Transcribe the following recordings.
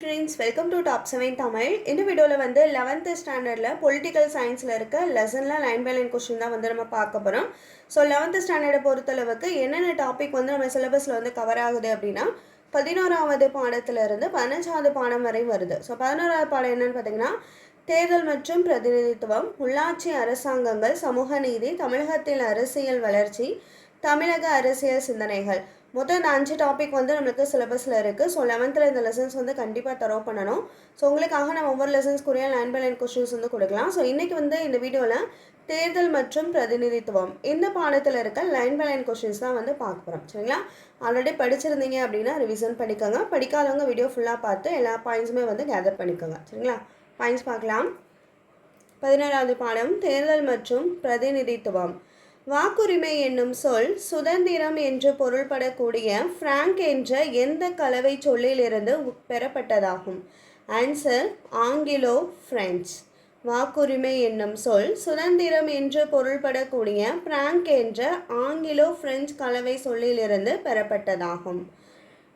Friends welcome to top seven Tamil இந்த வீடியோவில் வந்து லெவன்த்து ஸ்டாண்டர்டில் பொலிட்டிக்கல் சயின்ஸில் இருக்க லெசனில் லைன் பை லைன் கொஸ்டின் தான் வந்து நம்ம பார்க்க போகிறோம் ஸோ லெவன்த்து ஸ்டாண்டர்டை பொறுத்தளவுக்கு என்னென்ன டாபிக் வந்து நம்ம சிலபஸில் வந்து கவர் ஆகுது அப்படின்னா பதினோராவது பாடத்திலிருந்து பதினஞ்சாவது பாடம் வரை வருது. ஸோ பதினோராவது பாடம் என்னன்னு பார்த்தீங்கன்னா தேர்தல் மற்றும் பிரதிநிதித்துவம் உள்ளாட்சி அரசாங்கங்கள் சமூக நீதி தமிழகத்தில் அரசியல் வளர்ச்சி தமிழக அரசியல் சிந்தனைகள். மொத்தம் இந்த அஞ்சு டாபிக் வந்து நம்மளுக்கு சிலபஸில் இருக்குது ஸோ லெவன்த்தில் இந்த லெசன்ஸ் வந்து கண்டிப்பாக தரோ பண்ணணும். ஸோ உங்களுக்காக நம்ம ஒவ்வொரு லெசன்ஸ்க்குரிய லைன் பை லைன் கொஷின்ஸ் வந்து கொடுக்கலாம். ஸோ இன்றைக்கி வந்து இந்த வீடியோவில் தேர்தல் மற்றும் பிரதிநிதித்துவம் இந்த பாடத்தில் இருக்க லைன் பை லைன் கொஷின்ஸ் தான் வந்து பார்க்க போகிறோம் சரிங்களா? ஆல்ரெடி படிச்சிருந்தீங்க அப்படின்னா ரிவிஷன் பண்ணிக்கோங்க. படிக்காதவங்க வீடியோ ஃபுல்லாக பார்த்து எல்லா பாயிண்ட்ஸுமே வந்து கேதர் பண்ணிக்கோங்க. சரிங்களா? பாயிண்ட்ஸ் பார்க்கலாம். பதினேழாவது பாடம் தேர்தல் மற்றும் பிரதிநிதித்துவம். வாக்குரிமை என்னும் சொல் சுதந்திரம் என்று பொருள்படக்கூடிய ஃப்ராங்க் என்ற எந்த கலவை சொல்லிலிருந்து பெறப்பட்டதாகும். ஆன்சர் ஆங்கிலோ பிரெஞ்சு வாக்குரிமை என்னும் சொல் சுதந்திரம் என்று பொருள்படக்கூடிய பிராங்க் என்ற ஆங்கிலோ பிரெஞ்சு கலவை சொல்லிலிருந்து பெறப்பட்டதாகும்.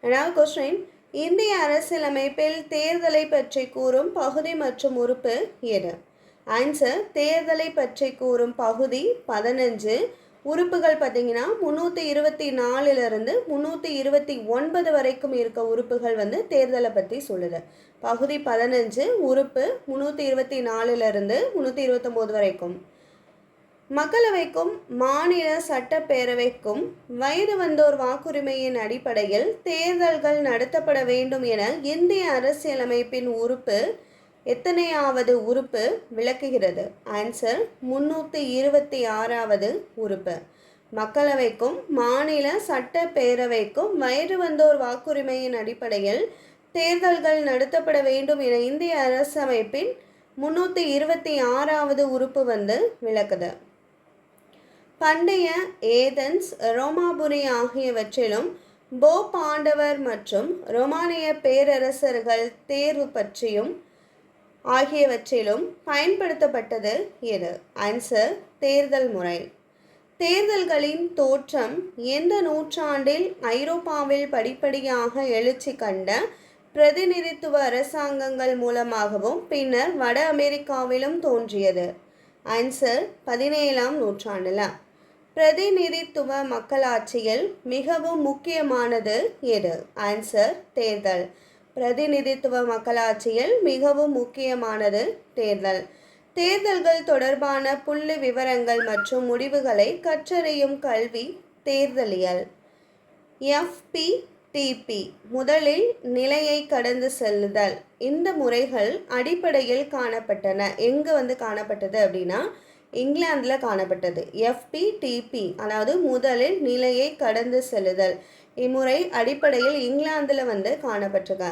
ரெண்டாவது கொஸ்டின் இந்திய அரசியலமைப்பில் தேர்தலை பற்றி கூறும் பகுதி மற்றும் உறுப்பு எது? ஆன்சர் தேர்தலை பற்றி கூறும் பகுதி பதினஞ்சு. உறுப்புகள் பார்த்தீங்கன்னா முந்நூற்றி இருபத்தி நாலுலேருந்து முந்நூற்றி இருபத்தி ஒன்பது வரைக்கும் இருக்க உறுப்புகள் வந்து தேர்தலை பற்றி சொல்லுது. பகுதி பதினஞ்சு உறுப்பு முந்நூற்றி இருபத்தி நாலுலேருந்து முந்நூற்றி இருபத்தொம்போது வரைக்கும். மக்களவைக்கும் மாநில சட்டப்பேரவைக்கும் வயது வந்தோர் வாக்குரிமையின் அடிப்படையில் தேர்தல்கள் நடத்தப்பட வேண்டும் என இந்திய அரசியலமைப்பின் உறுப்பு எத்தனையாவது உறுப்பு விளக்குகிறது? ஆன்சர் முன்னூற்றி இருபத்தி ஆறாவது உறுப்பு. மக்களவைக்கும் மாநில சட்டப்பேரவைக்கும் வயது வந்தோர் வாக்குரிமையின் அடிப்படையில் தேர்தல்கள் நடத்தப்பட வேண்டும் என இந்திய அரசமைப்பின் முன்னூற்றி இருபத்தி ஆறாவது உறுப்பு வந்து விளக்குது. பண்டைய ஏதென்ஸ் ரோமாபுரி ஆகியவற்றிலும் போ பாண்டவர் மற்றும் ரோமானிய பேரரசர்கள் தேர்வு பற்றியும் ஆகியவற்றிலும் பயன்படுத்தப்பட்டது எது? ஆன்சர் தேர்தல் முறை. தேர்தல்களின் தோற்றம் எந்த நூற்றாண்டில் ஐரோப்பாவில் படிப்படியாக எழுச்சி கண்ட பிரதிநிதித்துவ அரசாங்கங்கள் மூலமாகவும் பின்னர் வட அமெரிக்காவிலும் தோன்றியது. ஆன்சர் பதினேழாம் நூற்றாண்டில். பிரதிநிதித்துவ மக்களாட்சியில் மிகவும் முக்கியமானது எது? ஆன்சர் தேர்தல். பிரதிநிதித்துவ மக்களாட்சியில் மிகவும் முக்கியமானது தேர்தல். தேர்தல்கள் தொடர்பான புள்ளி விவரங்கள் மற்றும் முடிவுகளை கற்றறியும் கல்வி தேர்தலியல். எஃபிடிபி முதலில் நிலையை கடந்து செல்லுதல். இந்த முறைகள் அடிப்படையில் காணப்பட்டன. எங்கே வந்து காணப்பட்டது அப்படின்னா இங்கிலாந்தில் காணப்பட்டது. எஃபிடிபி அதாவது முதலில் நிலையை கடந்து செல்லுதல். இம்முறை அடிப்படையில் இங்கிலாந்தில் வந்து காணப்பட்டிருக்க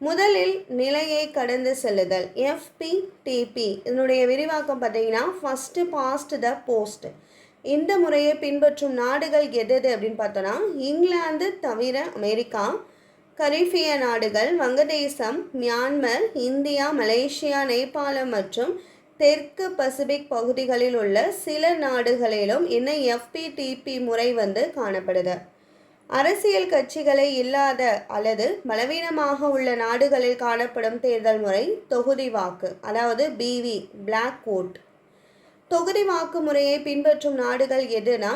முதலில் நிலையை கடந்து செல்லுதல். எஃபிடிபி இதனுடைய விரிவாக்கம் பார்த்தீங்கன்னா ஃபஸ்ட்டு பாஸ்ட் த போஸ்ட் இந்த முறையை பின்பற்றும் நாடுகள் எது அப்படின்னு பார்த்தோன்னா இங்கிலாந்து தவிர அமெரிக்கா கரீபிய நாடுகள் வங்கதேசம் மியான்மர் இந்தியா மலேசியா நேபாளம் மற்றும் தெற்கு பசிபிக் பகுதிகளில் உள்ள சில நாடுகளிலும் இன்னும் எஃபிடிபி முறை வந்து காணப்படுது. அரசியல் கட்சிகளை இல்லாத அல்லது பலவீனமாக உள்ள நாடுகளில் காணப்படும் தேர்தல் முறை தொகுதி வாக்கு அதாவது பிவி பிளாக் ஓட் தொகுதி வாக்கு முறையை பின்பற்றும் நாடுகள் எதுனா?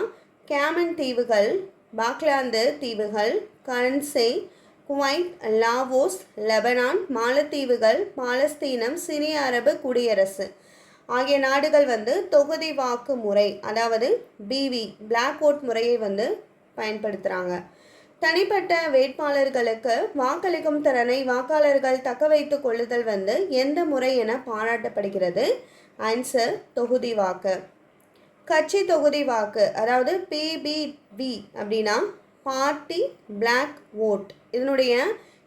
கேமன் தீவுகள் பாக்லாந்து தீவுகள் கரன்சே குவைத் லாவோஸ் லெபனான் மாலத்தீவுகள் பாலஸ்தீனம் சிரிய அரபு குடியரசு ஆகிய நாடுகள் வந்து தொகுதி வாக்கு முறை அதாவது பிவி பிளாக் ஓட் முறையை வந்து பயன்படுத்துகிறாங்க தனிப்பட்ட வேட்பாளர்களுக்கு வாக்களிக்கும் திறனை வாக்காளர்கள் தக்க வைத்துக் கொள்ளுதல் வந்து எந்த முறை என பாராட்டப்படுகிறது? ஆன்சர் தொகுதி வாக்கு. கட்சி தொகுதி வாக்கு அதாவது பிபிவி அப்படின்னா பார்ட்டி பிளாக் ஓட் இதனுடைய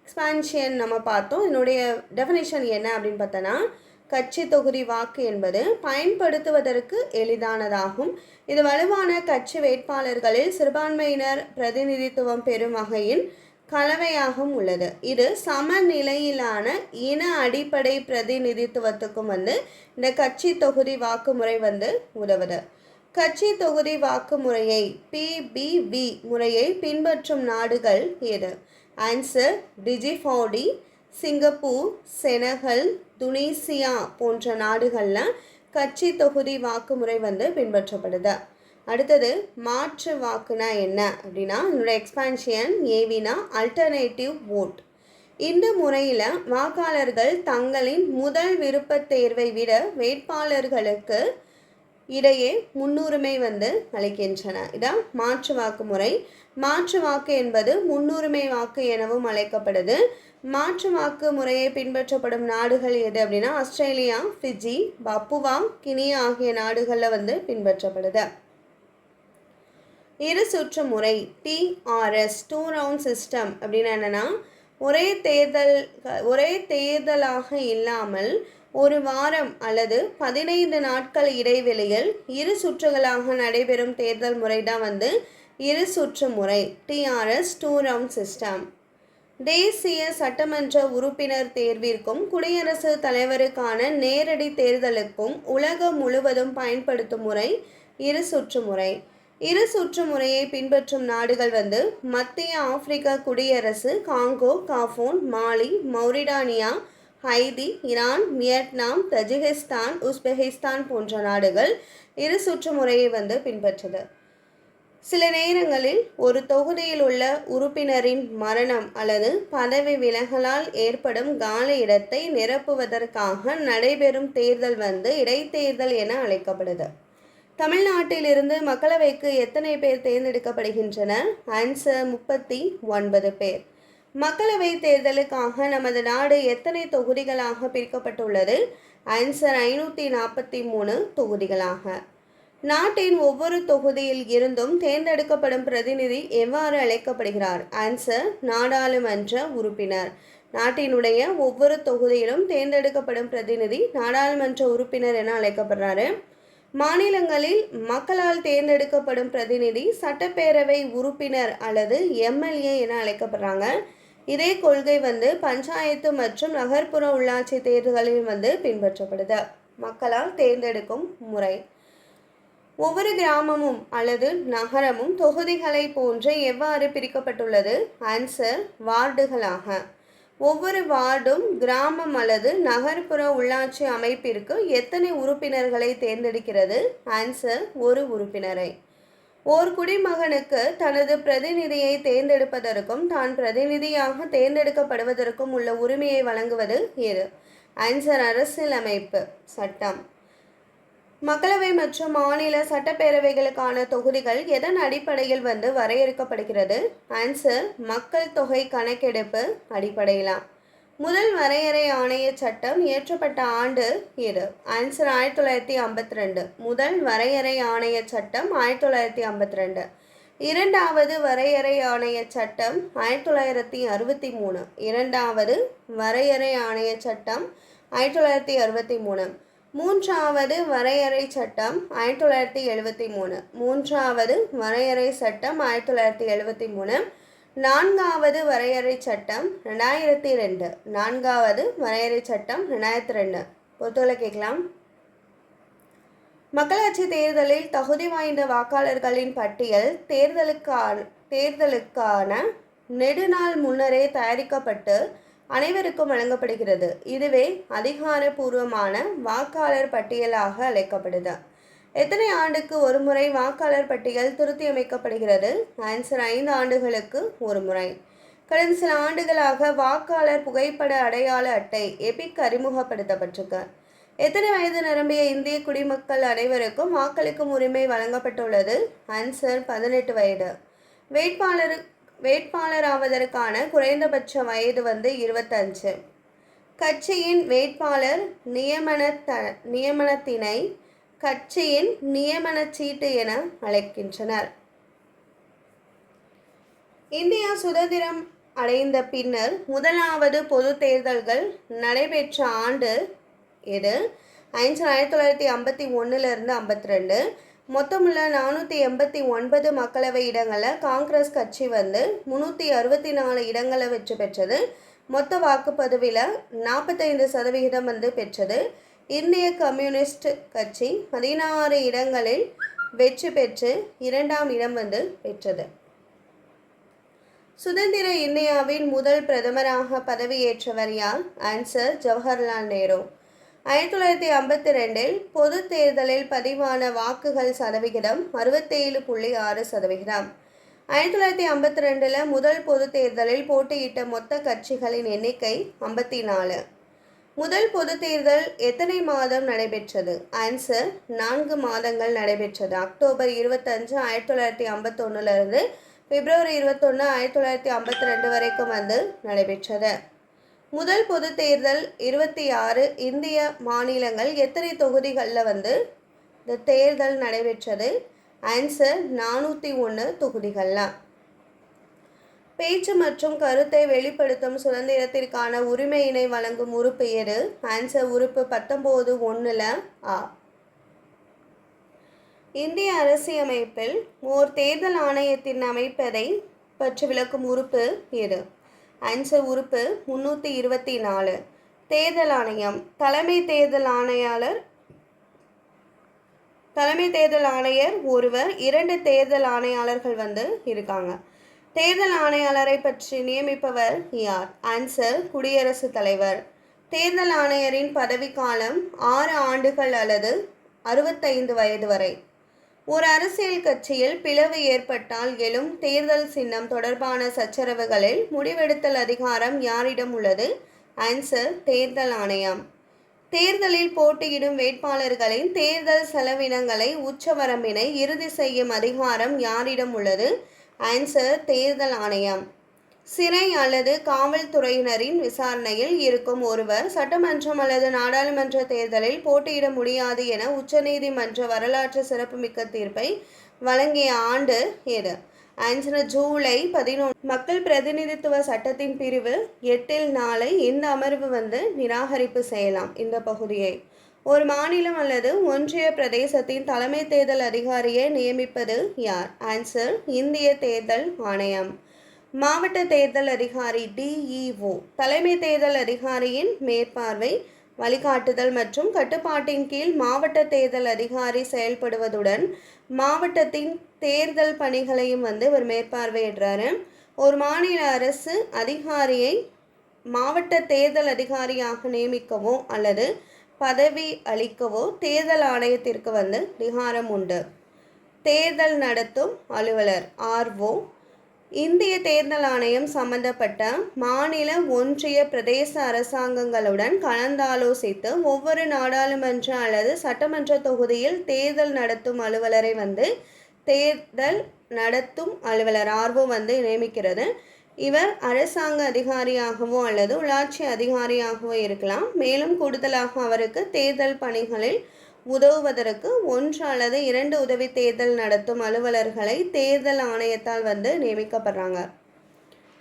எக்ஸ்பான்ஷன் நம்ம பார்த்தோம். இதனுடைய டெஃபினேஷன் என்ன அப்படின்னு பார்த்தோன்னா கட்சி தொகுதி வாக்கு என்பது பயன்படுத்துவதற்கு எளிதானதாகும். இது வலுவான கட்சி வேட்பாளர்களில் சிறுபான்மையினர் பிரதிநிதித்துவம் பெறும் வகையின் கலவையாகவும் உள்ளது. இது சமநிலையிலான இன அடிப்படை பிரதிநிதித்துவத்துக்கும் வந்து இந்த கட்சி தொகுதி வாக்குமுறை வந்து உதவுது. கட்சி தொகுதி வாக்கு முறையை பிபிவி முறையை பின்பற்றும் நாடுகள் எது? Answer Djibouti Singapore Senegal Tunisia போன்ற நாடுகளில் கட்சி தொகுதி வாக்குமுறை வந்து பின்பற்றப்படுது. அடுத்தது மாற்று வாக்குனா என்ன அப்படின்னா இதனோட எக்ஸ்பான்ஷன் ஏவினா அல்டர்னேட்டிவ் ஓட் இந்த முறையில் வாக்காளர்கள் தங்களின் முதல் விருப்பத் தேர்வை விட வேட்பாளர்களுக்கு இடையே முன்னுரிமை வந்து அளிக்கின்றன. இதான் மாற்று வாக்கு முறை. மாற்று வாக்கு என்பது முன்னுரிமை வாக்கு எனவும் அழைக்கப்படுது. மாற்று வாக்கு முறையை பின்பற்றப்படும் நாடுகள் எது அப்படின்னா ஆஸ்திரேலியா ஃபிஜி பப்புவா கினியா ஆகிய நாடுகளில் வந்து பின்பற்றப்படுது. இரு சுற்று முறை டிஆர்எஸ் டூ ரவுண்ட் சிஸ்டம் அப்படின்னு என்னென்னா ஒரே தேர்தல் ஒரே தேர்தலாக இல்லாமல் ஒரு வாரம் அல்லது பதினைந்து நாட்கள் இடைவெளியில் இரு சுற்றுகளாக நடைபெறும் தேர்தல் முறை தான் வந்து இரு சுற்று முறை டிஆர்எஸ் டூ ரவுண்ட் சிஸ்டம் தேசிய சட்டமன்ற உறுப்பினர் தேர்விற்கும் குடியரசுத் தலைவருக்கான நேரடி தேர்தலுக்கும் உலகம் முழுவதும் பயன்படுத்தும் முறை இரு சுற்று முறை. இரு சுற்று முறையை பின்பற்றும் நாடுகள் வந்து மத்திய ஆப்பிரிக்க குடியரசு Congo Gabon Mali Mauritania Haiti Iran Vietnam Tajikistan Uzbekistan போன்ற நாடுகள் இரு சுற்று முறையை வந்து பின்பற்றுது. சில நேரங்களில் ஒரு தொகுதியில் உள்ள உறுப்பினரின் மரணம் அல்லது பதவி விலகலால் ஏற்படும் கால இடத்தை நிரப்புவதற்காக நடைபெறும் தேர்தல் வந்து இடைத்தேர்தல் என அழைக்கப்படுது. தமிழ்நாட்டிலிருந்து மக்களவைக்கு எத்தனை பேர் தேர்ந்தெடுக்கப்படுகின்றனர் ஆன்சர் முப்பத்தி ஒன்பது பேர். மக்களவை தேர்தலுக்காக நமது நாடு எத்தனை தொகுதிகளாக பிரிக்கப்பட்டுள்ளது? ஆன்சர் ஐநூற்றி நாற்பத்தி மூணு தொகுதிகளாக. நாட்டின் ஒவ்வொரு தொகுதியில் இருந்தும் தேர்ந்தெடுக்கப்படும் பிரதிநிதி எவ்வாறு அழைக்கப்படுகிறார்? ஆன்சர் நாடாளுமன்ற உறுப்பினர். நாட்டினுடைய ஒவ்வொரு தொகுதியிலும் தேர்ந்தெடுக்கப்படும் பிரதிநிதி நாடாளுமன்ற உறுப்பினர் என அழைக்கப்படுறாரு. மாநிலங்களில் மக்களால் தேர்ந்தெடுக்கப்படும் பிரதிநிதி சட்டப்பேரவை உறுப்பினர் அல்லது எம்எல்ஏ என அழைக்கப்படுறாங்க. இதே கொள்கை வந்து பஞ்சாயத்து மற்றும் நகர்ப்புற உள்ளாட்சி தேர்தல்களில் வந்து பின்பற்றப்படுது. மக்களால் தேர்ந்தெடுக்கும் முறை. ஒவ்வொரு கிராமமும் அல்லது நகரமும் தொகுதிகளை போன்று எவ்வாறு பிரிக்கப்பட்டுள்ளது? ஆன்சர் வார்டுகளாக. ஒவ்வொரு வார்டும் கிராமம் அல்லது நகர்ப்புற உள்ளாட்சி அமைப்பிற்கு எத்தனை உறுப்பினர்களை தேர்ந்தெடுக்கிறது? ஆன்சர் ஒரு உறுப்பினரை. ஓர் குடிமகனுக்கு தனது பிரதிநிதியை தேர்ந்தெடுப்பதற்கும் தான் பிரதிநிதியாக தேர்ந்தெடுக்கப்படுவதற்கும் உள்ள உரிமையை வழங்குவது எது? ஆன்சர் அரசியலமைப்பு சட்டம். மக்களவை மற்றும் மாநில சட்டப்பேரவைகளுக்கான தொகுதிகள் எதன் அடிப்படையில் வந்து வரையறுக்கப்படுகிறது? ஆன்சர் மக்கள் தொகை கணக்கெடுப்பு அடிப்படையிலாம் முதல் வரையறை ஆணைய சட்டம் இயற்றப்பட்ட ஆண்டு இது. ஆன்சர் ஆயிரத்தி தொள்ளாயிரத்தி ஐம்பத்தி ரெண்டு. முதல் வரையறை ஆணைய சட்டம் ஆயிரத்தி தொள்ளாயிரத்தி ஐம்பத்தி ரெண்டு. இரண்டாவது வரையறை ஆணைய சட்டம் ஆயிரத்தி தொள்ளாயிரத்தி அறுபத்தி மூணு. இரண்டாவது வரையறை ஆணைய சட்டம் ஆயிரத்தி தொள்ளாயிரத்தி அறுபத்தி மூணு. மூன்றாவது வரையறை சட்டம் ஆயிரத்தி தொள்ளாயிரத்தி எழுபத்தி மூணு. மூன்றாவது வரையறை சட்டம் ஆயிரத்தி தொள்ளாயிரத்தி எழுபத்தி மூணு. நான்காவது வரையறை சட்டம் ரெண்டாயிரத்தி ரெண்டு. நான்காவது வரையறை சட்டம் ரெண்டாயிரத்தி ரெண்டு. பொறுத்தவரை கேட்கலாம். மக்களாட்சி தேர்தலில் தகுதி வாய்ந்த வாக்காளர்களின் பட்டியல் தேர்தலுக்கான தேர்தலுக்கான நெடுநாள் முன்னரே தயாரிக்கப்பட்டு அனைவருக்கும் வழங்கப்படுகிறது. இதுவே அதிகாரப்பூர்வமான வாக்காளர் பட்டியலாக அழைக்கப்படுது. எத்தனை ஆண்டுக்கு ஒரு முறை வாக்காளர் பட்டியல் திருத்தியமைக்கப்படுகிறது? ஆன்சர் ஐந்து ஆண்டுகளுக்கு ஒரு முறை. கடந்த சில ஆண்டுகளாக வாக்காளர் புகைப்பட அடையாள அட்டை எபிக் அறிமுகப்படுத்தப்பட்டிருக்கு. எத்தனை வயது நிரம்பிய இந்திய குடிமக்கள் அனைவருக்கும் வாக்களிக்கும் உரிமை வழங்கப்பட்டுள்ளது? ஆன்சர் பதினெட்டு வயது. வேட்பாளர் வேட்பாளர் ஆவதற்கான குறைந்தபட்ச வயது வந்து இருபத்தஞ்சு. கட்சியின் வேட்பாளர் நியமன த நியமனத்தினை கட்சியின் நியமன சீட்டு என அழைக்கின்றனர். இந்தியா சுதந்திரம் அடைந்த பின்னர் முதலாவது பொது தேர்தல்கள் நடைபெற்ற ஆண்டு எது? ஐந்து ஆயிரத்தி தொள்ளாயிரத்தி ஐம்பத்தி ஒன்றுலேருந்து ஐம்பத்தி ரெண்டு. மொத்தமுள்ள நானூற்றி எண்பத்தி ஒன்பது மக்களவை இடங்களில் காங்கிரஸ் கட்சி வந்து முந்நூற்றி அறுபத்தி நாலு இடங்களை வெற்றி பெற்றது. மொத்த வாக்குப்பதிவில் நாற்பத்தைந்து சதவிகிதம் வந்து பெற்றது. இந்திய கம்யூனிஸ்ட் கட்சி பதினாறு இடங்களில் வெற்றி பெற்று இரண்டாம் இடம் வந்து பெற்றது. சுதந்திர இந்தியாவின் முதல் பிரதமராக பதவியேற்றவர் யார்? ஆன்சர் ஜவஹர்லால் நேரு ஆயிரத்தி தொள்ளாயிரத்தி ஐம்பத்தி ரெண்டில் பொது தேர்தலில் பதிவான வாக்குகள் சதவிகிதம் அறுபத்தேழு புள்ளி ஆறு சதவிகிதம். ஆயிரத்தி தொள்ளாயிரத்தி ஐம்பத்தி ரெண்டில் முதல் பொது தேர்தலில் போட்டியிட்ட மொத்த கட்சிகளின் எண்ணிக்கை ஐம்பத்தி நாலு. முதல் பொது தேர்தல் எத்தனை மாதம் நடைபெற்றது? ஆன்சர் நான்கு மாதங்கள் நடைபெற்றது. அக்டோபர் இருபத்தஞ்சு ஆயிரத்தி தொள்ளாயிரத்தி ஐம்பத்தொன்னுலேருந்து பிப்ரவரி இருபத்தொன்று ஆயிரத்தி தொள்ளாயிரத்தி ஐம்பத்தி ரெண்டு வரைக்கும் வந்து நடைபெற்றது. முதல் பொது தேர்தல் இருபத்தி ஆறு இந்திய மாநிலங்கள் எத்தனை தொகுதிகளில் வந்து இந்த தேர்தல் நடைபெற்றது? ஆன்சர் நானூற்றி ஒன்று தொகுதிகளில். பேச்சு மற்றும் கருத்தை வெளிப்படுத்தும் சுதந்திரத்திற்கான உரிமையினை வழங்கும் உறுப்பு எது ஆன்சர் உறுப்பு பத்தொம்போது ஒன்றில் ஆ. இந்திய அரசியமைப்பில் ஓர் தேர்தல் ஆணையத்தின் அமைப்பதை பற்றி விளக்கும் உறுப்பு எது? ஆன்சர் உறுப்பு முன்னூற்றி இருபத்தி நாலு. தேர்தல் ஆணையம். தலைமை தேர்தல் ஆணையாளர் தலைமை தேர்தல் ஆணையர் ஒருவர் இரண்டு தேர்தல் ஆணையாளர்கள் வந்து இருக்காங்க. தேர்தல் ஆணையாளரை பற்றி நியமிப்பவர் யார்? ஆன்சர் குடியரசுத் தலைவர். தேர்தல் ஆணையரின் பதவிக்காலம் ஆறு ஆண்டுகள் அல்லது அறுபத்தைந்து வயது வரை. ஒரு அரசியல் கட்சியில் பிளவு ஏற்பட்டால் எழும் தேர்தல் சின்னம் தொடர்பான சச்சரவுகளில் முடிவெடுத்தல் அதிகாரம் யாரிடம் உள்ளது? ஆன்சர் தேர்தல் ஆணையம். தேர்தலில் போட்டியிடும் வேட்பாளர்களின் தேர்தல் செலவினங்களை உச்சவரம்பினை இறுதி செய்யும் அதிகாரம் யாரிடம் உள்ளது? ஆன்சர் தேர்தல் ஆணையம். சிறை அல்லது காவல்துறையினரின் விசாரணையில் இருக்கும் ஒருவர் சட்டமன்றம் அல்லது நாடாளுமன்ற தேர்தலில் போட்டியிட முடியாது என உச்சநீதிமன்ற வரலாற்று சிறப்புமிக்க தீர்ப்பை வழங்கிய ஆண்டு எது ஆன்சர் ஜூலை பதினொன்று மக்கள் பிரதிநிதித்துவ சட்டத்தின் பிரிவு எட்டில் நாளை இந்த அமர்வு வந்து நிராகரிப்பு செய்யலாம். இந்த பகுதியை ஒரு மாநிலம் அல்லது ஒன்றிய பிரதேசத்தின் தலைமை தேர்தல் அதிகாரியை நியமிப்பது யார்? ஆன்சர் இந்திய தேர்தல் ஆணையம். மாவட்ட தேர்தல் அதிகாரி டிஇஓ தலைமை தேர்தல் அதிகாரியின் மேற்பார்வை வழிகாட்டுதல் மற்றும் கட்டுப்பாட்டின் கீழ் மாவட்ட தேர்தல் அதிகாரி செயல்படுவதுடன் மாவட்டத்தின் தேர்தல் பணிகளையும் வந்து இவர் மேற்பார்வையிடுறாரு. ஒரு மாநில அரசு அதிகாரியை மாவட்ட தேர்தல் அதிகாரியாக நியமிக்கவோ அல்லது பதவி அளிக்கவோ தேர்தல் ஆணையத்திற்கு வந்து அதிகாரம் உண்டு. தேர்தல் நடத்தும் அலுவலர் ஆர்ஓ இந்திய தேர்தல் ஆணையம் சம்பந்தப்பட்ட மாநில ஒன்றிய பிரதேச அரசாங்கங்களுடன் கலந்தாலோசித்து ஒவ்வொரு நாடாளுமன்ற அல்லது சட்டமன்ற தொகுதியில் தேர்தல் நடத்தும் அலுவலரை வந்து தேர்தல் நடத்தும் அலுவலர் ஆர்வம் வந்து நியமிக்கிறது. இவர் அரசாங்க அதிகாரியாகவோ அல்லது உள்ளாட்சி அதிகாரியாகவோ இருக்கலாம். மேலும் கூடுதலாக அவருக்கு தேர்தல் பணிகளில் உதவுவதற்கு ஒன்று அல்லது இரண்டு உதவி தேர்தல் நடத்தும் அலுவலர்களை தேர்தல் ஆணையத்தால் வந்து நியமிக்கப்படுறாங்க.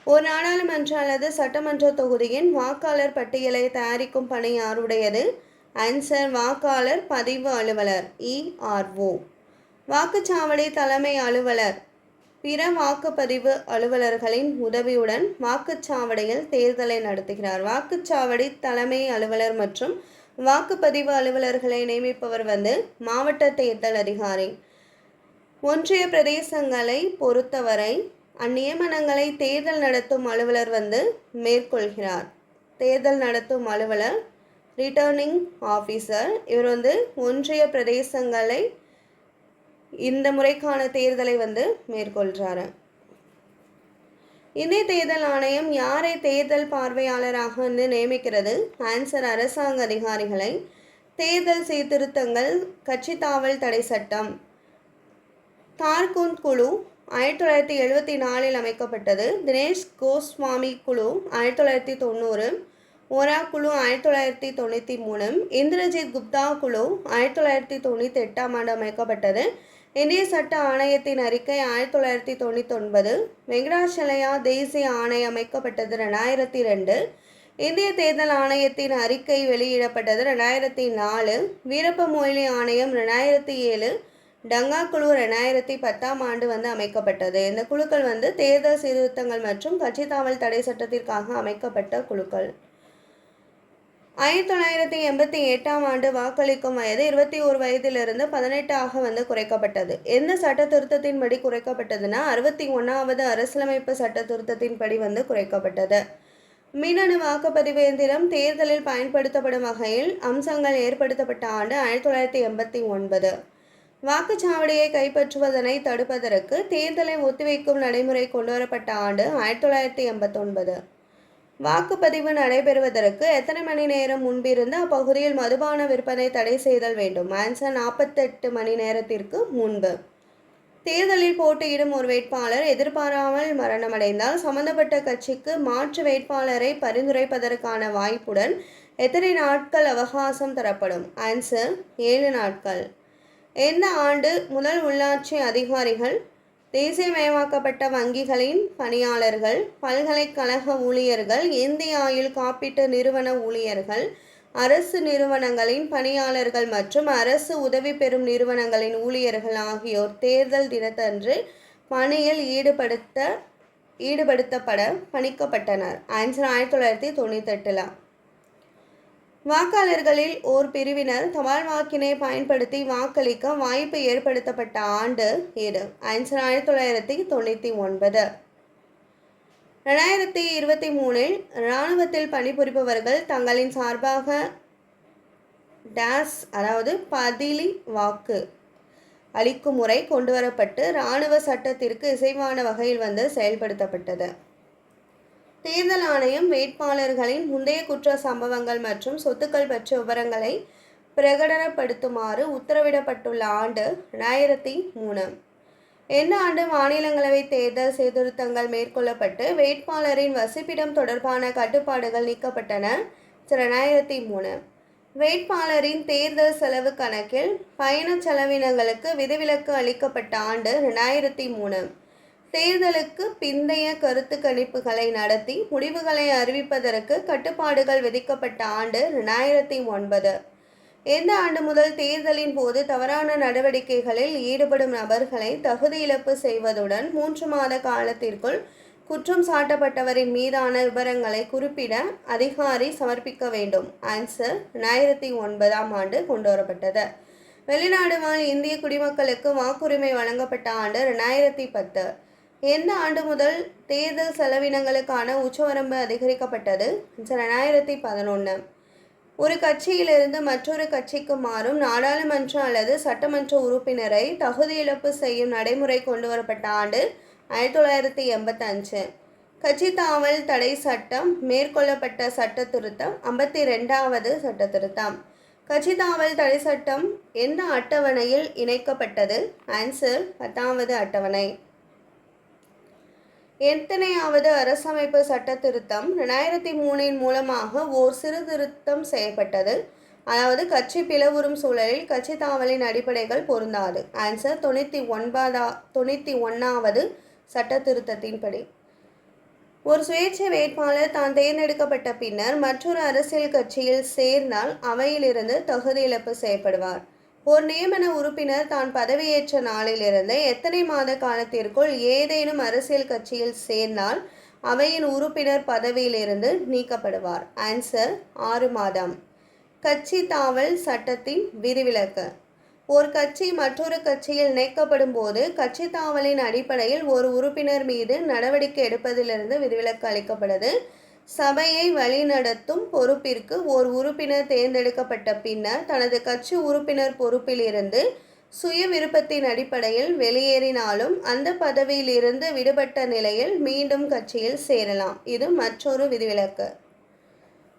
ஒரு நாடாளுமன்ற அல்லது சட்டமன்ற தொகுதியின் வாக்காளர் பட்டியலை தயாரிக்கும் பணி யாருடையது? ஆன்சர் வாக்காளர் பதிவு அலுவலர் இஆர்ஓ வாக்குச்சாவடி தலைமை அலுவலர் பிற வாக்குப்பதிவு அலுவலர்களின் உதவியுடன் வாக்குச்சாவடியில் தேர்தலை நடத்துகிறார். வாக்குச்சாவடி தலைமை அலுவலர் மற்றும் வாக்குப்பதிவு அலுவலர்களை நியமிப்பவர் வந்து மாவட்ட தேர்தல் அதிகாரி. ஒன்றிய பிரதேசங்களை பொறுத்தவரை அந்நியமனங்களை தேர்தல் நடத்தும் அலுவலர் வந்து மேற்கொள்கிறார். தேர்தல் நடத்தும் அலுவலர் ரிட்டர்னிங் ஆஃபீஸர் இவர் வந்து ஒன்றிய பிரதேசங்களை இந்த முறைக்கான தேர்தலை வந்து மேற்கொள்கிறாரு இந்திய தேர்தல் ஆணையம் யாரை தேர்தல் பார்வையாளராக வந்து நியமிக்கிறது? ஆன்சர் அரசாங்க அதிகாரிகளை. தேர்தல் சீர்திருத்தங்கள் கட்சி தாவல் தடை சட்டம். தார்கூந்த் குழு ஆயிரத்தி தொள்ளாயிரத்தி எழுபத்தி நாலில் அமைக்கப்பட்டது. தினேஷ் கோஸ்வாமி குழு ஆயிரத்தி தொள்ளாயிரத்தி தொண்ணூறு. ஓரா குழு ஆயிரத்தி தொள்ளாயிரத்தி தொண்ணூற்றி மூணு. இந்திரஜித் குப்தா குழு ஆயிரத்தி தொள்ளாயிரத்தி தொண்ணூற்றி எட்டாம் ஆண்டு அமைக்கப்பட்டது. இந்திய சட்ட ஆணையத்தின் அறிக்கை ஆயிரத்தி தொள்ளாயிரத்தி தொண்ணூற்றி ஒன்பது வெங்கடாச்சலையா தேசிய ஆணையம் அமைக்கப்பட்டது ரெண்டாயிரத்தி ரெண்டு. இந்திய தேர்தல் ஆணையத்தின் அறிக்கை வெளியிடப்பட்டது ரெண்டாயிரத்தி நாலு. வீரப்ப மொய்லி ஆணையம் ரெண்டாயிரத்தி ஏழு. டங்கா குழு ரெண்டாயிரத்தி பத்தாம் ஆண்டு வந்து அமைக்கப்பட்டது. இந்த குழுக்கள் வந்து தேர்தல் சீர்திருத்தங்கள் மற்றும் கட்சி தாவல் தடை சட்டத்திற்காக அமைக்கப்பட்ட குழுக்கள். ஆயிரத்தி தொள்ளாயிரத்தி எண்பத்தி எட்டாம் ஆண்டு வாக்களிக்கும் வயது இருபத்தி ஒரு வயதிலிருந்து பதினெட்டாக வந்து குறைக்கப்பட்டது. எந்த சட்ட திருத்தத்தின்படி குறைக்கப்பட்டதுன்னா அறுபத்தி ஒன்றாவது அரசியலமைப்பு சட்ட திருத்தத்தின்படி வந்து குறைக்கப்பட்டது. மின்னணு வாக்குப்பதிவு எந்திரம் தேர்தலில் பயன்படுத்தப்படும் வகையில் அம்சங்கள் ஏற்படுத்தப்பட்ட ஆண்டு ஆயிரத்தி தொள்ளாயிரத்தி எண்பத்தி ஒன்பது. வாக்குச்சாவடியை கைப்பற்றுவதனை தடுப்பதற்கு தேர்தலை ஒத்திவைக்கும் நடைமுறை கொண்டுவரப்பட்ட ஆண்டு ஆயிரத்தி தொள்ளாயிரத்தி எண்பத்தொன்பது வாக்குப்பதிவு நடைபெறுவதற்கு எத்தனை மணி நேரம் முன்பிருந்து அப்பகுதியில் மதுபான விற்பனை தடை செய்தல் வேண்டும்? ஆன்சர் நாற்பத்தெட்டு மணி நேரத்திற்கு முன்பு. தேர்தலில் போட்டியிடும் ஒரு வேட்பாளர் எதிர்பாராமல் மரணமடைந்தால் சம்பந்தப்பட்ட கட்சிக்கு மாற்று வேட்பாளரை பரிந்துரைப்பதற்கான வாய்ப்புடன் எத்தனை நாட்கள் அவகாசம் தரப்படும்? ஆன்சர் ஏழு நாட்கள். எந்த ஆண்டு முதல் உள்ளாட்சி அதிகாரிகள் தேசியமயமாக்கப்பட்ட வங்கிகளின் பணியாளர்கள் பல்கலைக்கழக ஊழியர்கள் இந்திய ஆயுள் காப்பீட்டு நிறுவன ஊழியர்கள் அரசு நிறுவனங்களின் பணியாளர்கள் மற்றும் அரசு உதவி பெறும் நிறுவனங்களின் ஊழியர்கள் ஆகியோர் தேர்தல் தினத்தன்று பணியில் ஈடுபடுத்த ஈடுபடுத்தப்பட பணிக்கப்பட்டனர். ஆன்சர் ஆயிரத்தி தொள்ளாயிரத்தி தொண்ணூத்தெட்டில் வாக்காளர்களில் ஓர் பிரிவினர் தபால் வாக்கினை பயன்படுத்தி வாக்களிக்க வாய்ப்பு ஏற்படுத்தப்பட்ட ஆண்டு இது. ஆன்சர் ஆயிரத்தி தொள்ளாயிரத்தி தொண்ணூற்றி ஒன்பது. ரெண்டாயிரத்தி இருபத்தி மூணில் இராணுவத்தில் பணிபுரிபவர்கள் தங்களின் சார்பாக டேஸ் அதாவது பதிலி வாக்கு அளிக்கும் முறை கொண்டுவரப்பட்டு இராணுவ சட்டத்திற்கு இசைவான வகையில் வந்து செயல்படுத்தப்பட்டது. தேர்தல் ஆணையம் வேட்பாளர்களின் முந்தைய குற்ற சம்பவங்கள் மற்றும் சொத்துக்கள் பற்றிய விவரங்களை பிரகடனப்படுத்துமாறு உத்தரவிடப்பட்டுள்ள ஆண்டு ரெண்டாயிரத்தி மூணு. எந்த ஆண்டு மாநிலங்களவை தேர்தல் சீர்திருத்தங்கள் மேற்கொள்ளப்பட்டு வேட்பாளரின் வசிப்பிடம் தொடர்பான கட்டுப்பாடுகள் நீக்கப்பட்டன? ரெண்டாயிரத்தி மூணு. வேட்பாளரின் தேர்தல் செலவு கணக்கில் பயண செலவினங்களுக்கு விதிவிலக்கு அளிக்கப்பட்ட ஆண்டு ரெண்டாயிரத்தி மூணு. தேர்தலுக்கு பிந்தைய கருத்து கணிப்புகளை நடத்தி முடிவுகளை அறிவிப்பதற்கு கட்டுப்பாடுகள் விதிக்கப்பட்ட ஆண்டு ரெண்டாயிரத்தி ஒன்பது. எந்த ஆண்டு முதல் தேர்தலின் போது தவறான நடவடிக்கைகளில் ஈடுபடும் நபர்களை தகுதி இழப்பு செய்வதுடன் மூன்று மாத காலத்திற்குள் குற்றம் சாட்டப்பட்டவரின் மீதான விவரங்களை குறிப்பிட அதிகாரி சமர்ப்பிக்க வேண்டும். ஆன்சர் ரெண்டாயிரத்தி ஒன்பதாம் ஆண்டு கொண்டுவரப்பட்டது. வெளிநாடு வாழ் இந்திய குடிமக்களுக்கு வாக்குரிமை வழங்கப்பட்ட ஆண்டு ரெண்டாயிரத்தி பத்து. எந்த ஆண்டு முதல் தேர்தல் செலவினங்களுக்கான உச்சவரம்பு அதிகரிக்கப்பட்டது? ரெண்டாயிரத்தி பதினொன்று ஒரு கட்சியிலிருந்து மற்றொரு கட்சிக்கு மாறும் நாடாளுமன்ற அல்லது சட்டமன்ற உறுப்பினரை தகுதி இழப்பு செய்யும் நடைமுறை கொண்டு வரப்பட்ட ஆண்டு ஆயிரத்தி தொள்ளாயிரத்தி எண்பத்தஞ்சு கட்சி தாவல் தடை சட்டம் மேற்கொள்ளப்பட்ட சட்ட திருத்தம் ஐம்பத்தி ரெண்டாவது சட்ட திருத்தம். கட்சி தாவல் தடை சட்டம் எந்த அட்டவணையில் இணைக்கப்பட்டது? ஆன்சர் பத்தாவது அட்டவணை. எத்தனையாவது அரசமைப்பு சட்ட திருத்தம் ரெண்டாயிரத்தி மூணின் மூலமாக ஓர் சிறு திருத்தம் செய்யப்பட்டது. அதாவது கட்சி பிளவுறும் சூழலில் கட்சி தாவலின் அடிப்படைகள் பொருந்தாது. ஆன்சர் தொண்ணூற்றி ஒன்பதா தொண்ணூற்றி ஒன்றாவது சட்ட திருத்தத்தின்படி ஒரு சுயேட்சை வேட்பாளர் தான் தேர்ந்தெடுக்கப்பட்ட பின்னர் மற்றொரு அரசியல் கட்சியில் சேர்ந்தால் அவையிலிருந்து தகுதி இழப்பு செய்யப்படுவார். ஒரு நியமன உறுப்பினர் தான் பதவியேற்ற நாளிலிருந்து எத்தனை மாத காலத்திற்குள் ஏதேனும் அரசியல் கட்சியில் சேர்ந்தால் அவையின் உறுப்பினர் பதவியிலிருந்து நீக்கப்படுவார். ஆன்சர் ஆறு மாதம். கட்சி தாவல் சட்டத்தின் விதிவிலக்கு. ஒரு கட்சி மற்றொரு கட்சியில் நீக்கப்படும் போது கட்சி தாவலின் அடிப்படையில் ஒரு உறுப்பினர் மீது நடவடிக்கை எடுப்பதிலிருந்து விதிவிலக்கு அளிக்கப்படுது. சபையை வழிநடத்தும் பொறுப்பிற்கு ஓர் உறுப்பினர் தேர்ந்தெடுக்கப்பட்ட பின்னர் தனது கட்சி உறுப்பினர் பொறுப்பிலிருந்து சுய விருப்பத்தின் அடிப்படையில் வெளியேறினாலும் அந்த பதவியிலிருந்து விடுபட்ட நிலையில் மீண்டும் கட்சியில் சேரலாம். இது மற்றொரு விதிவிலக்கு.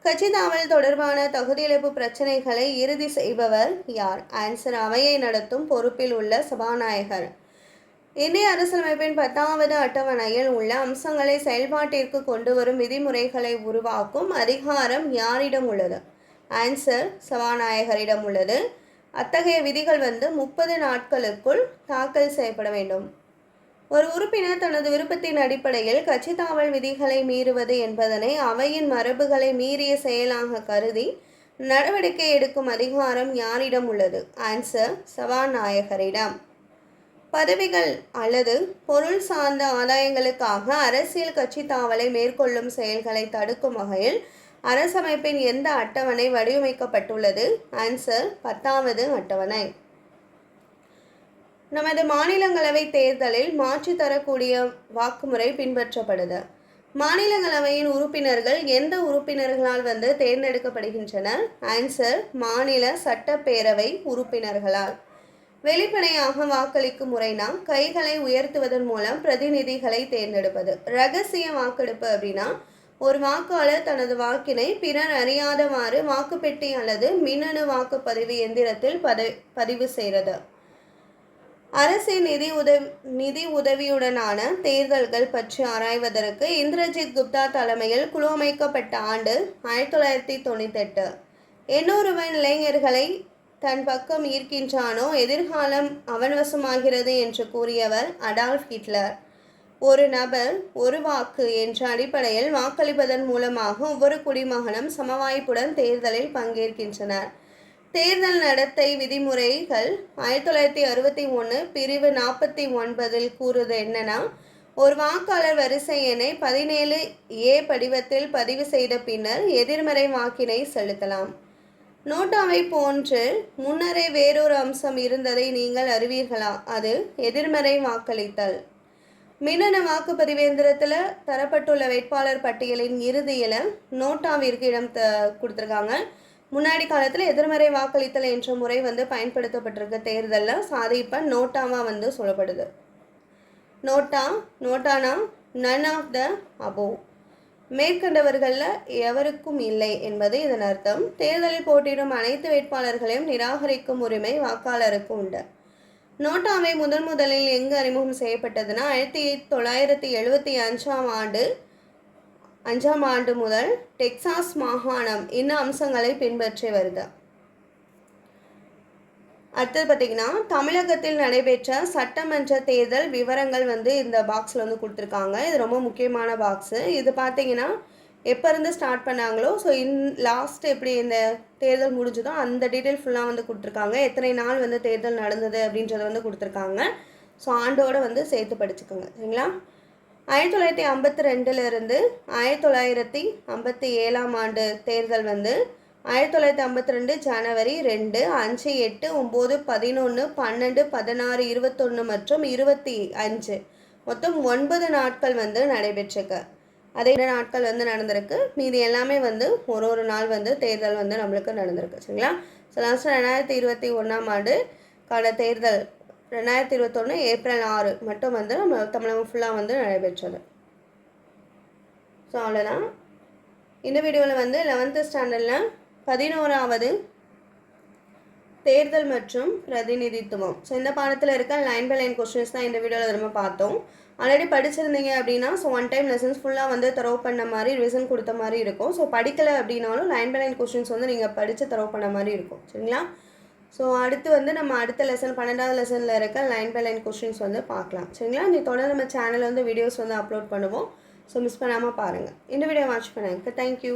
கட்சி தாவல் தொடர்பான தகுதியிழப்பு பிரச்சனைகளை இறுதி செய்பவர் யார்? ஆன்சர் அவையை நடத்தும் பொறுப்பில் உள்ள சபாநாயகர். இந்திய அரசியலமைப்பின் பத்தாவது அட்டவணையில் உள்ள அம்சங்களை செயல்பாட்டிற்கு கொண்டு வரும் விதிமுறைகளை உருவாக்கும் அதிகாரம் யாரிடம் உள்ளது? ஆன்சர் சபாநாயகரிடம் உள்ளது. அத்தகைய விதிகள் வந்து முப்பது நாட்களுக்குள் தாக்கல் செய்யப்பட வேண்டும். ஒரு உறுப்பினர் தனது விருப்பத்தின் அடிப்படையில் கட்சி தாவல் விதிகளை மீறுவது என்பதனை அவையின் மரபுகளை மீறிய செயலாக கருதி நடவடிக்கை எடுக்கும் அதிகாரம் யாரிடம் உள்ளது? ஆன்சர் சபாநாயகரிடம். பதவிகள் அல்லது பொருள் சார்ந்த ஆதாயங்களுக்காக அரசியல் கட்சி தாவலை மேற்கொள்ளும் செயல்களை தடுக்கும் வகையில் அரசமைப்பின் எந்த அட்டவணை வடிவமைக்கப்பட்டுள்ளது? ஆன்சர் பத்தாவது அட்டவணை. நமது மாநிலங்களவை தேர்தலில் மாற்றி தரக்கூடிய வாக்குமுறை பின்பற்றப்படுது. மாநிலங்களவையின் உறுப்பினர்கள் எந்த உறுப்பினர்களால் வந்து தேர்ந்தெடுக்கப்படுகின்றனர்? ஆன்சர் மாநில சட்டப்பேரவை உறுப்பினர்களால். வெளிப்படையாக வாக்களிக்கும் முறைனா கைகளை உயர்த்துவதன் மூலம் பிரதிநிதிகளை தேர்ந்தெடுப்பது. ரகசிய வாக்கெடுப்பு அப்படின்னா ஒரு வாக்காளர் தனது வாக்கினை பிறர் அறியாதவாறு வாக்குப்பெட்டி அல்லது மின்னணு வாக்குப்பதிவு எந்திரத்தில் பதி பதிவு செய்கிறது. அரசின் நிதி உதவி நிதி உதவியுடனான தேர்தல்கள் பற்றி ஆராய்வதற்கு இந்திரஜித் குப்தா தலைமையில் குழு அமைக்கப்பட்ட ஆண்டு ஆயிரத்தி தொள்ளாயிரத்தி தொண்ணூத்தெட்டு. எண்ணூறுவன் இளைஞர்களை தன் பக்கம் ஈர்க்கின்றானோ எதிர்காலம் அவன்வசமாகிறது என்று கூறியவர் அடால்ஃப் ஹிட்லர். ஒரு நபர் ஒரு வாக்கு என்ற அடிப்படையில் வாக்களிப்பதன் மூலமாக ஒவ்வொரு குடிமகனும் சமவாய்ப்புடன் தேர்தலில் பங்கேற்கின்றனர். தேர்தல் நடத்தை விதிமுறைகள் ஆயிரத்தி தொள்ளாயிரத்தி அறுபத்தி ஒன்று பிரிவு நாற்பத்தி ஒன்பதில் கூறுது என்னன்னா ஒரு வாக்காளர் வரிசை எண்ணை பதினேழு ஏ படிவத்தில் பதிவு செய்த பின்னர் எதிர்மறை வாக்கினை செலுத்தலாம். நோட்டாவை போன்று முன்னரே வேறொரு அம்சம் இருந்ததை நீங்கள் அறிவீர்களா? அது எதிர்மறை வாக்களித்தல். மின்னணு வாக்குப்பதிவு எந்திரத்தில் தரப்பட்டுள்ள வேட்பாளர் பட்டியலின் இறுதியில் நோட்டாவிற்கு இடம் த கொடுத்துருக்காங்க. முன்னாடி காலத்தில் எதிர்மறை வாக்களித்தல் என்ற முறை வந்து பயன்படுத்தப்பட்டிருக்க தேர்தலில். ஸோ இப்போ நோட்டாவாக வந்து சொல்லப்படுது. நோட்டா நோட்டானா? நன் ஆஃப் த அபோவ் மேற்கண்டவர்களில் எவருக்கும் இல்லை என்பது இதன் அர்த்தம். தேர்தலில் போட்டியிடும் அனைத்து வேட்பாளர்களையும் நிராகரிக்கும் உரிமை வாக்காளருக்கு உண்டு. நோட்டாவை முதன் முதலில் எங்கு அறிமுகம் செய்யப்பட்டதுன்னா ஆயிரத்தி தொள்ளாயிரத்தி எழுபத்தி அஞ்சாம் ஆண்டு அஞ்சாம் ஆண்டு முதல் டெக்சாஸ் மாகாணம் இன்ன அம்சங்களை பின்பற்றி வருது. அடுத்தது பார்த்திங்கன்னா தமிழகத்தில் நடைபெற்ற சட்டமன்ற தேர்தல் விவரங்கள் வந்து இந்த பாக்ஸில் வந்து கொடுத்துருக்காங்க. இது ரொம்ப முக்கியமான பாக்ஸு இது பார்த்தீங்கன்னா எப்போருந்து ஸ்டார்ட் பண்ணாங்களோ ஸோ இன் லாஸ்ட் எப்படி இந்த தேர்தல் முடிஞ்சதோ அந்த டீட்டெயில் ஃபுல்லாக வந்து கொடுத்துருக்காங்க. எத்தனை நாள் வந்து தேர்தல் நடந்தது அப்படின்றத வந்து கொடுத்துருக்காங்க. ஸோ ஆண்டோட வந்து சேர்த்து படிச்சுக்கோங்க. சரிங்களா? ஆயிரத்தி தொள்ளாயிரத்தி ஐம்பத்தி ரெண்டுலேருந்து ஆயிரத்தி தொள்ளாயிரத்தி ஐம்பத்தி ஏழாம் ஆண்டு தேர்தல் வந்து ஆயிரத்தி தொள்ளாயிரத்தி ஐம்பத்தி ரெண்டு ஜனவரி ரெண்டு அஞ்சு எட்டு ஒம்பது பதினொன்று பன்னெண்டு பதினாறு இருபத்தொன்று மற்றும் இருபத்தி அஞ்சு. மொத்தம் ஒன்பது நாட்கள் வந்து நடைபெற்றிருக்கு. அதே நாட்கள் வந்து நடந்திருக்கு. மீதி எல்லாமே வந்து ஒரு ஒரு நாள் வந்து தேர்தல் வந்து நம்மளுக்கு நடந்திருக்கு. சரிங்களா? ஸோ லாஸ்ட் ரெண்டாயிரத்தி இருபத்தி ஒன்றாம் ஆண்டுக்கான தேர்தல். ரெண்டாயிரத்தி இருபத்தொன்று ஏப்ரல் ஆறு மட்டும் வந்து நம்ம தமிழகம் ஃபுல்லாக வந்து நடைபெற்றது. ஸோ அவ்வளோதான் இந்த வீடியோவில் வந்து லெவன்த்து ஸ்டாண்டர்டில் பதினோராவது தேர்தல் மற்றும் பிரதிநிதித்துவம். ஸோ இந்த பாடத்தில் இருக்க லைன் பை லைன் கொஸ்டின்ஸ் தான் இந்த வீடியோவில் நம்ம பார்த்தோம். ஆல்ரெடி படிச்சிருந்தீங்க அப்படின்னா ஸோ ஒன் டைம் லெசன்ஸ் ஃபுல்லாக வந்து தரவு பண்ண மாதிரி ரிவிசன் கொடுத்த மாதிரி இருக்கும். ஸோ படிக்கலை அப்படின்னாலும் லைன் பை லைன் கொஸ்டின்ஸ் வந்து நீங்கள் படித்து தரவு பண்ண மாதிரி இருக்கும். சரிங்களா? ஸோ அடுத்து வந்து நம்ம அடுத்த லெசன் பன்னெண்டாவது லெசனில் இருக்க லைன் பை லைன் கொஸ்டின்ஸ் வந்து பார்க்கலாம். சரிங்களா? நீ தொடர்ந்து நம்ம சேனலில் வந்து வீடியோஸ் வந்து அப்லோட் பண்ணுவோம். ஸோ மிஸ் பண்ணாமல் பாருங்கள் இந்த வீடியோ வாட்ச் பண்ணுங்க தேங்க்யூ